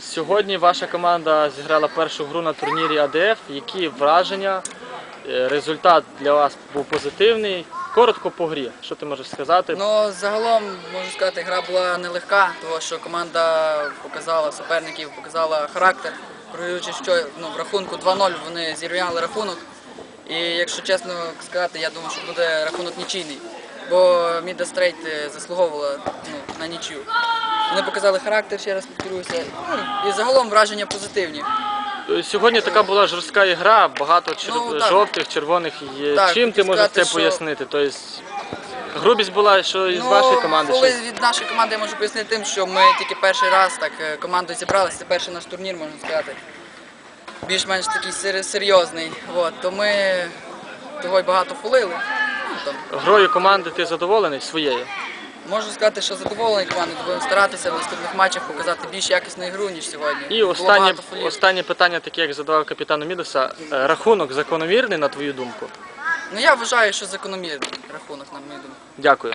Сьогодні ваша команда зіграла першу гру на турнірі АДФ. Які враження? Е, Результат для вас був позитивний. Коротко по грі. Що ти можеш сказати? Ну, загалом можу сказати, гра була нелегка, тому що команда показала суперників, показала характер, програючи що ну, в рахунку 2-0 вони зірвали рахунок. І якщо чесно сказати, я думаю, що буде рахунок нічийний. Бо Міда Стрейт е, заслуговувала ну, на нічю. Вони показали характер, ще раз повторюся. Ну, і загалом враження позитивні. Сьогодні така була жорстка ігра, багато чер... Ну, так. жовтих, червоних є. Так, Чим ти можеш сказати, це що- пояснити? Тобто, грубість була, що із вашої команди. коли що- від нашої команди я можу пояснити тим, що ми тільки перший раз так е, командою зібралися, це перший наш турнір, можна сказати. Більш-менш такий сер- серйозний. От, то ми того й багато фулили. Ну, Грою команди ти задоволений своєю? можу сказати, що задоволений командою, будемо старатися в наступних матчах показати більш якісну ігру, ніж сьогодні. І Було останнє, багато фолів. останнє питання, таке як задавав капітану Мідоса. Е, Рахунок закономірний, на твою думку? Ну я вважаю, що закономірний рахунок, на мою думку. Дякую.